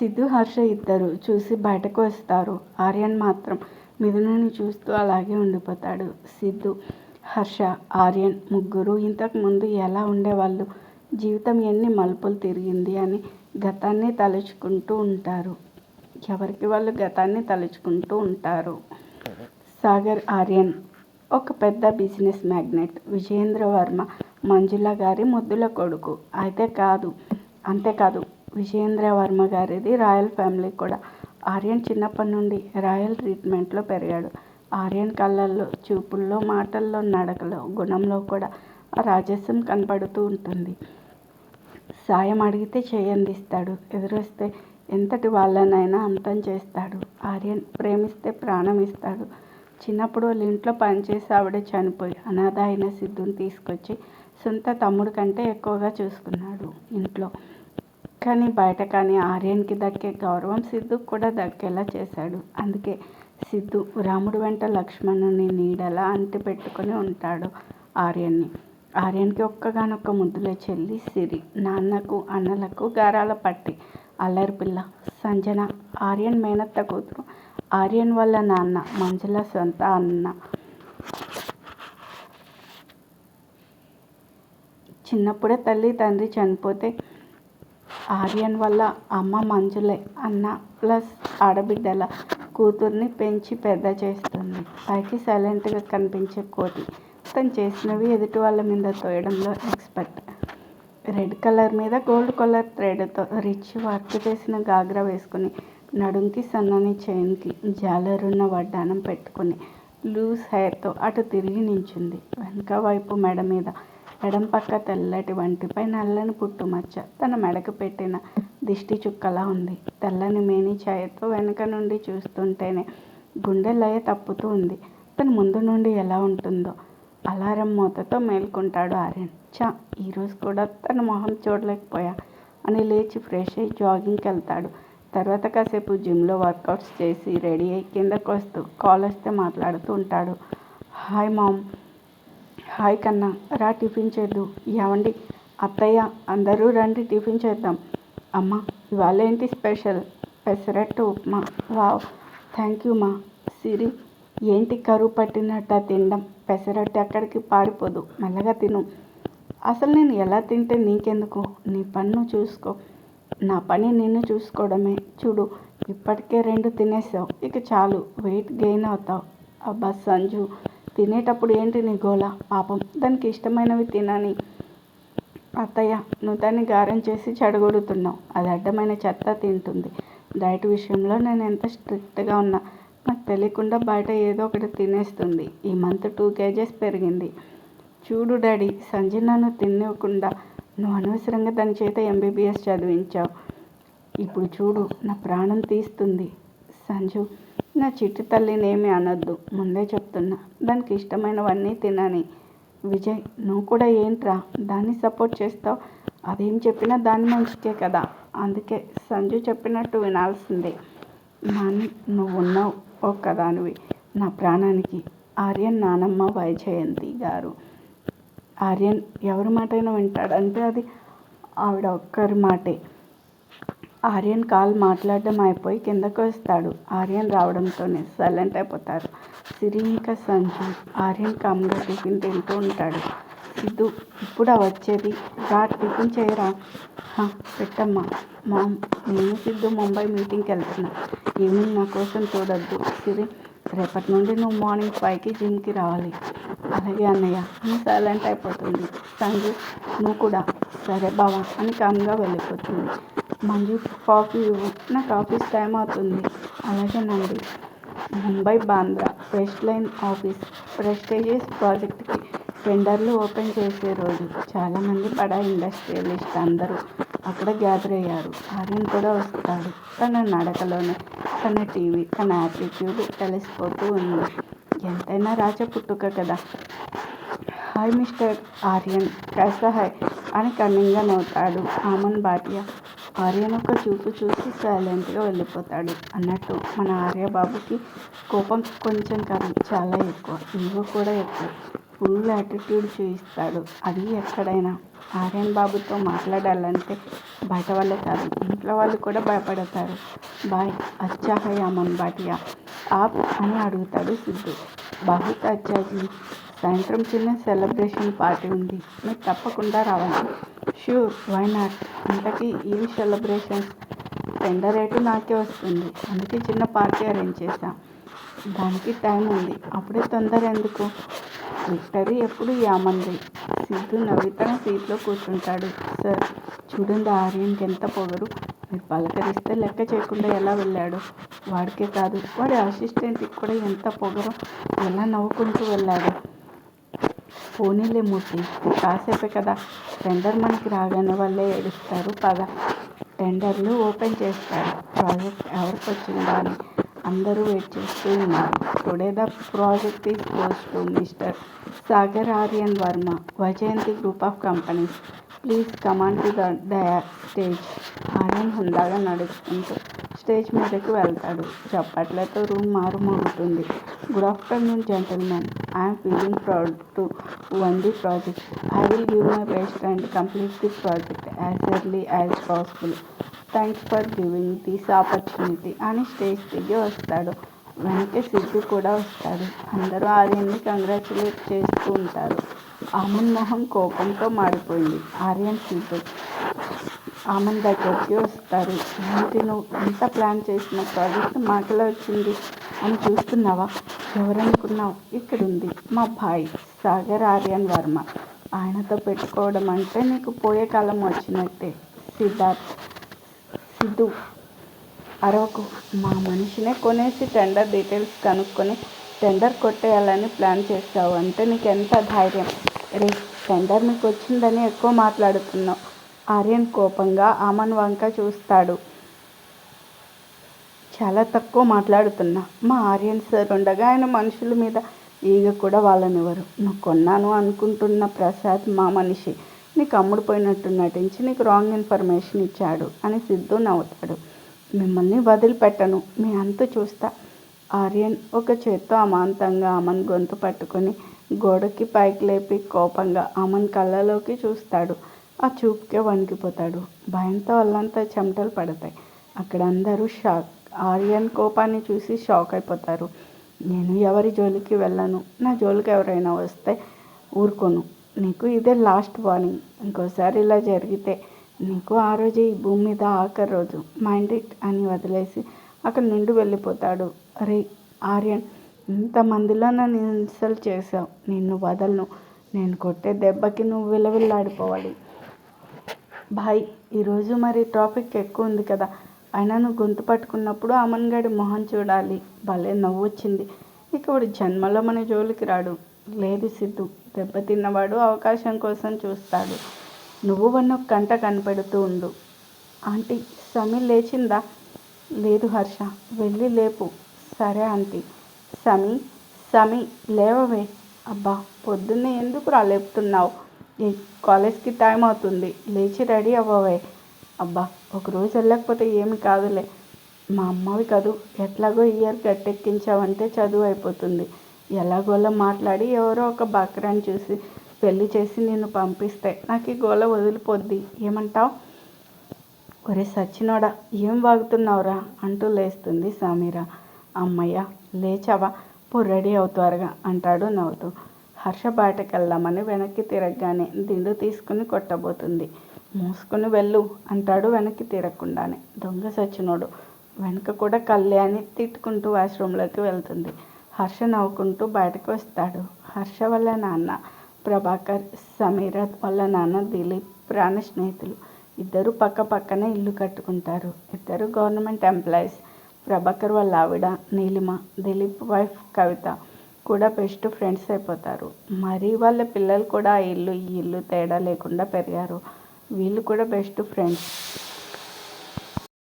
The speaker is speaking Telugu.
సిద్ధు హర్ష ఇద్దరు చూసి బయటకు వస్తారు. ఆర్యన్ మాత్రం మిథునని చూస్తూ అలాగే ఉండిపోతాడు. సిద్ధు హర్ష ఆర్యన్ ముగ్గురు ఇంతకుముందు ఎలా ఉండేవాళ్ళు? జీవితం ఎన్ని మలుపులు తిరిగింది అని గతాన్ని తలుచుకుంటూ ఉంటారు. ఎవరికి వాళ్ళు గతాన్ని తలుచుకుంటూ ఉంటారు? సాగర్ ఆర్యన్ ఒక పెద్ద బిజినెస్ మ్యాగ్నెట్ విజయేంద్ర వర్మ మంజుల గారి ముద్దుల కొడుకు. అయితే కాదు అంతేకాదు విజయేంద్ర వర్మ గారిది రాయల్ ఫ్యామిలీ కూడా. ఆర్యన్ చిన్నప్పటి నుండి రాయల్ ట్రీట్మెంట్లో పెరిగాడు. ఆర్యన్ కళ్ళల్లో చూపుల్లో మాటల్లో నడకలో గుణంలో కూడా ఆ రాజస్యం కనపడుతూ ఉంటుంది. సాయం అడిగితే చేయందిస్తాడు. ఎదురొస్తే ఎంతటి వాళ్ళనైనా అంతం చేస్తాడు. ఆర్యన్ ప్రేమిస్తే ప్రాణం ఇస్తాడు. చిన్నప్పుడు వాళ్ళ ఇంట్లో పనిచేసి ఆవిడ చనిపోయి అనాథ అయిన సిద్ధుని తీసుకొచ్చి సొంత తమ్ముడు కంటే ఎక్కువగా చూసుకున్నాడు ఇంట్లో. కానీ బయట కానీ ఆర్యన్కి దక్కే గౌరవం సిద్ధు కూడా దక్కేలా చేశాడు. అందుకే సిద్ధు రాముడి వెంట లక్ష్మణుని నీడలా అంటి పెట్టుకొని ఉంటాడు ఆర్యన్ని. ఆర్యన్కి ఒక్కగానొక్క ముద్దులే చెల్లి సిరి నాన్నకు అన్నలకు గారాల పట్టి అల్లరి పిల్ల సంజన ఆర్యన్ మేనత్త కూతురు ఆర్యన్ వాళ్ళ నాన్న మంజుల సొంత అన్న. చిన్నప్పుడే తల్లి తండ్రి చనిపోతే ఆర్యన్ వల్ల అమ్మ మంజులే అన్న ప్లస్ ఆడబిడ్డల కూతుర్ని పెంచి పెద్ద చేస్తుంది. పైకి సైలెంట్గా కనిపించే కోతి. తను చేసినవి ఎదుటి వాళ్ళ మీద తోయడంలో ఎక్స్పర్ట్ రెడ్ కలర్ మీద గోల్డ్ కలర్ థ్రెడ్తో రిచ్ వర్క్ చేసిన గాగ్రా వేసుకుని నడుంకి సన్నని చైన్కి జాలరున్న వడ్డానం పెట్టుకుని లూజ్ హెయిర్తో అటు తిరిగి నించుంది. వెనక వైపు మెడ మీద ఎడం పక్క తెల్లటి వంటిపై నల్లని పుట్టుమచ్చ తన మెడకు పెట్టిన దిష్టి చుక్కలా ఉంది. తెల్లని మేని ఛాయతో వెనుక నుండి చూస్తుంటేనే గుండె లయ తప్పుతూ ఉంది. తను ముందు నుండి ఎలా ఉంటుందో అలారం మూతతో మేల్కొంటాడు ఆర్యన్. చా ఈరోజు కూడా తన మొహం చూడలేకపోయా అని లేచి ఫ్రెష్ అయ్యి జాగింగ్కి వెళ్తాడు. తర్వాత కాసేపు జిమ్లో వర్కౌట్స్ చేసి రెడీ అయ్యి కిందకు వస్తూ కాల్ వస్తే మాట్లాడుతూ ఉంటాడు. హాయ్ మామ్ హాయ్ కన్నా రా టిఫిన్ చేద్దు. ఏమండి అత్తయ్య అందరూ రండి టిఫిన్ చేద్దాం. అమ్మ ఇవాళ ఏంటి special? Pesarattu upma. Wow thank you మా సిరి. ఏంటి కరువు పట్టినట్టు తినడం? పెసరట్టు ఎక్కడికి పారిపోదు. మెల్లగా తిను. అసలు నేను ఎలా తింటే నీకెందుకు? నీ పన్ను చూసుకో. నా పని నిన్ను చూసుకోవడమే. చూడు ఇప్పటికే రెండు తినేసావు. ఇక చాలు. వెయిట్ గెయిన్ అవుతావు. అబ్బా సంజు. తినేటప్పుడు ఏంటి నీ గోల? పాపం. దానికి ఇష్టమైనవి తినని అత్తయ్య నువ్వు దాన్ని గారం చేసి చెడగొడుతున్నావు. అది అడ్డమైన చెత్త తింటుంది. డైట్ విషయంలో నేను ఎంత స్ట్రిక్ట్గా ఉన్నా నాకు తెలియకుండా బయట ఏదో ఒకటి తినేస్తుంది. ఈ మంత్ టూ కేజెస్ పెరిగింది. చూడు డాడీ సంజయ్ నన్ను తినకుండా నువ్వు అనవసరంగా దాని చేత ఎంబీబీఎస్ చదివించావు. ఇప్పుడు చూడు నా ప్రాణం తీస్తుంది. సంజు నా చిట్టి తల్లిని ఏమి అనొద్దు. ముందే చెప్తున్నా. దానికి ఇష్టమైనవన్నీ తినని. విజయ్ నువ్వు కూడా ఏంట్రా? దాన్ని సపోర్ట్ చేస్తావు? అదేం చెప్పినా దాని మంచికే కదా. అందుకే సంజు చెప్పినట్టు వినాల్సిందే. నాని నువ్వు ఉన్నావు ఒక్కదానివి నా ప్రాణానికి. ఆర్యన్ నానమ్మ వైజయంతి గారు. ఆర్యన్ ఎవరి మాటైనా వింటాడంటే అది ఆవిడ ఒక్కరి మాటే. ఆర్యన్ కాల్ మాట్లాడడం అయిపోయి కిందకు వస్తాడు. ఆర్యన్ రావడంతోనే సైలెంట్ అయిపోతారు. సిరి ఇంకా సంజు ఆర్యన్ కామ్గా టిఫిన్ తింటూ ఉంటాడు. సిద్ధు ఇప్పుడా వచ్చేది? రా టిఫిన్ చేయరా? పెట్టమ్మా. మా నేను సిద్ధు ముంబై మీటింగ్కి వెళ్తున్నా. ఈవినింగ్ నా కోసం చూడొద్దు. సిరి రేపటి నుండి నువ్వు మార్నింగ్ ఫైవ్కి జిమ్కి రావాలి. అలాగే అన్నయ్య అని సైలెంట్ అయిపోతుంది. సంజు నువ్వు కూడా. సరే బావా అని కామ్గా వెళ్ళిపోతుంది. మంజు కాఫీ నాకు ఆఫీస్ టైం అవుతుంది. అలాగేనండి Mumbai Bandra west line office prestigious ప్రాజెక్ట్కి టెండర్లు ఓపెన్ చేసే రోజు చాలామంది బడా ఇండస్ట్రియలిస్ట్ అందరూ అక్కడ గ్యాదర్ అయ్యారు. ఆర్యన్ కూడా వస్తాడు. తన నడకలోనే తన టీవీ తన యాటిట్యూడ్ తెలిసిపోతూ ఉంది. ఎంతైనా రాజ పుట్టుక కదా. హాయ్ మిస్టర్ ఆర్యన్ కైసా హాయ్ అని కన్నింగ్గా నవ్వుతాడు. ఆమన్ భాటియా ఆర్యను ఒక చూపు చూసి సైలెంట్గా వెళ్ళిపోతాడు. అన్నట్టు మన ఆర్యబాబుకి కోపం కొంచెం కాదు చాలా ఎక్కువ. ఈగో కూడా ఎక్కువ. ఫుల్ యాటిట్యూడ్ చూపిస్తాడు అది ఎక్కడైనా. ఆర్యన్ బాబుతో మాట్లాడాలంటే బయట వాళ్ళే కాదు ఇంట్లో వాళ్ళు కూడా భయపడతారు. బాయ్ అచ్చా హై అమన్ బాటియా ఆప్ అని అడుగుతాడు సిద్ధు. బాహుత్ అచ్చాజీ సాయంత్రం చిన్న సెలబ్రేషన్ పార్టీ ఉంది. మీరు తప్పకుండా రావాలి. షూర్ వై నాట్ ఇంతకీ ఈ సెలబ్రేషన్స్ టెండర్ రేటు నాకే వస్తుంది. అందుకే చిన్న పార్టీ అరేంజ్ చేశాం. దానికి టైం ఉంది. అప్పుడే తొందర ఎందుకు? విక్టరీ ఎప్పుడు యామంది. సిద్ధు నవ్వితన సీట్లో కూర్చుంటాడు. సార్ చూడండి ఆర్యన్కి ఎంత పొగరు. మీరు పలకరిస్తే లెక్క చేయకుండా ఎలా వెళ్ళాడు? వాడికే కాదు. వాడి అసిస్టెంట్కి కూడా ఎంత పొగరు? ఎలా నవ్వుకుంటూ వెళ్ళాడు? పోనీలే మూర్తి. కాసేపే కదా. టెండర్ మనకి రాగానే వాళ్ళే ఏడుస్తారు. పద. టెండర్లు ఓపెన్ చేస్తారు. ప్రాజెక్ట్ ఎవరికి వచ్చిందా అని అందరూ వెయిట్ చేస్తూ ఉన్నారు. Today the project is post to mister Sagar Aryan Varma Vyjayanthi group of companies. Please command to the stage. Aryan హుందాగా నడుచుకుంటూ స్టేజ్ మీదకి వెళ్తాడు. చప్పట్లతో room మారుమోగుతుంది. Good afternoon gentlemen. I'm feeling proud to won the project I will give my best and complete the project as early as possible thanks for giving this opportunity అని స్టేజ్ దిగి వస్తాడు. వెనక సిద్ధు కూడా వస్తాడు. అందరూ ఆర్యన్ని కంగ్రాచులేట్ చేస్తూ ఉంటారు. ఆమన్ మొహం కోపంతో మారిపోయింది. ఆర్యన్ సిద్ధు ఆమెన్ దగ్గరికి వస్తారు. ఏంటి నువ్వు ఎంత ప్లాన్ చేసిన ప్రాజెక్ట్ మాటలో వచ్చింది? అని చూస్తున్నావా? ఎవరనుకున్నావు? ఇక్కడుంది మా భాయ్ సాగర్ ఆర్యన్ వర్మ. ఆయనతో పెట్టుకోవడం అంటే నీకు పోయే కాలం వచ్చినట్టే. సిద్ధార్థ్ సిద్ధు అరవకు. మా మనిషినే కొనేసి టెండర్ డీటెయిల్స్ కనుక్కొని టెండర్ కొట్టేయాలని ప్లాన్ చేస్తావు. అంటే నీకు ఎంత ధైర్యం? రే టెండర్ నీకు వచ్చిందని ఎక్కువ మాట్లాడుతున్నావు. ఆర్యన్ కోపంగా ఆమన్ వంక చూస్తాడు. చాలా తక్కువ మాట్లాడుతున్నా. మా ఆర్యన్ సార్ ఉండగా ఆయన మనుషుల మీద ఈగ కూడా వాళ్ళనివ్వరు నువ్వు కొన్నాను అనుకుంటున్న ప్రసాద్ మా మనిషి. నీకు అమ్ముడుపోయినట్టు నటించి నీకు రాంగ్ ఇన్ఫర్మేషన్ ఇచ్చాడు అని సిద్ధు నవ్వుతాడు. మిమ్మల్ని వదిలిపెట్టను. మీ అంతు చూస్తా. ఆర్యన్ ఒక చేత్తో అమాంతంగా అమన్ గొంతు పట్టుకొని గోడకి పైకి లేపి కోపంగా అమన్ కళ్ళలోకి చూస్తాడు. ఆ చూపుకే వణికిపోతాడు. భయంతో వాళ్ళంతా చెమటలు పడతాయి. అక్కడ అందరూ షాక్. ఆర్యన్ కోపాన్ని చూసి షాక్ అయిపోతారు. నేను ఎవరి జోలికి వెళ్ళను. నా జోలికి ఎవరైనా వస్తే ఊరుకోను. నీకు ఇదే లాస్ట్ వార్నింగ్. ఇంకోసారి ఇలా జరిగితే నీకు ఆ రోజు ఈ భూమి మీద ఆఖరి రోజు. మైండ్ ఇట్ అని వదిలేసి అక్కడ నుండి వెళ్ళిపోతాడు. అరే ఆర్యన్ ఇంతమందిలో నన్ను ఇన్సల్ట్ చేసావు నిన్ను వదలను. నేను కొట్టే దెబ్బకి నువ్వు విలవిల్లాడిపోవాలి. భాయ్ ఈరోజు మరి ట్రాఫిక్ ఎక్కువ ఉంది కదా. అయినా నువ్వు గొంతు పట్టుకున్నప్పుడు అమన్ గడి మొహం చూడాలి. భలే నవ్వు వచ్చింది ఇక వాడు జన్మలో మన జోలికి రాడు. లేదు సిద్ధు దెబ్బతిన్నవాడు అవకాశం కోసం చూస్తాడు. నువ్వు వన్న కంట కనపెడుతూ ఉండు. ఆంటీ సమీ లేచిందా? లేదు హర్ష వెళ్ళి లేపు. సరే ఆంటీ. సమీ సమీ లేవవే. అబ్బా పొద్దున్నే ఎందుకు రాలేపుతున్నావు కాలేజ్కి టైం అవుతుంది లేచి రెడీ అవ్వవే. అబ్బా ఒకరోజు వెళ్ళకపోతే ఏమి కాదులే. మా అమ్మవి కదూ ఎట్లాగో ఇయర్ గట్టెక్కించావంటే చదువు అయిపోతుంది. ఎలాగోలా మాట్లాడి ఎవరో ఒక బక్రాన్ని చూసి పెళ్ళి చేసి నిన్ను పంపిస్తే నాకు ఈ గోల వదిలిపోద్ది. ఏమంటావు? ఒరే సచ్చినోడా ఏం వాగుతున్నావురా? అంటూ లేస్తుంది సమీర. అమ్మయ్య లేచావా? పో రెడీ అవుతారుగా అంటాడు నవ్వుతూ. హర్ష బాటకెళ్దామని వెనక్కి తిరగగానే దిండు తీసుకుని కొట్టబోతుంది. మూసుకుని వెళ్ళు అంటాడు వెనక్కి తిరగకుండానే దొంగ సచ్చినోడు. వెనక కూడా కళ్యాణి తిట్టుకుంటూ వాష్రూమ్లోకి వెళ్తుంది. హర్ష నవ్వుకుంటూ బయటకు వస్తాడు. హర్ష వల్ల నాన్న ప్రభాకర్ సమీర వాళ్ళ నాన్న దిలీప్ ప్రాణ స్నేహితులు. ఇద్దరు పక్క పక్కనే ఇల్లు కట్టుకుంటారు. ఇద్దరు గవర్నమెంట్ ఎంప్లాయీస్. ప్రభాకర్ వాళ్ళ ఆవిడ నీలిమ దిలీప్ వైఫ్ కవిత కూడా బెస్ట్ ఫ్రెండ్స్ అయిపోతారు. మరి వాళ్ళ పిల్లలు కూడా ఆ ఇల్లు ఈ ఇల్లు తేడా లేకుండా పెరిగారు. వీళ్ళు కూడా బెస్ట్ ఫ్రెండ్స్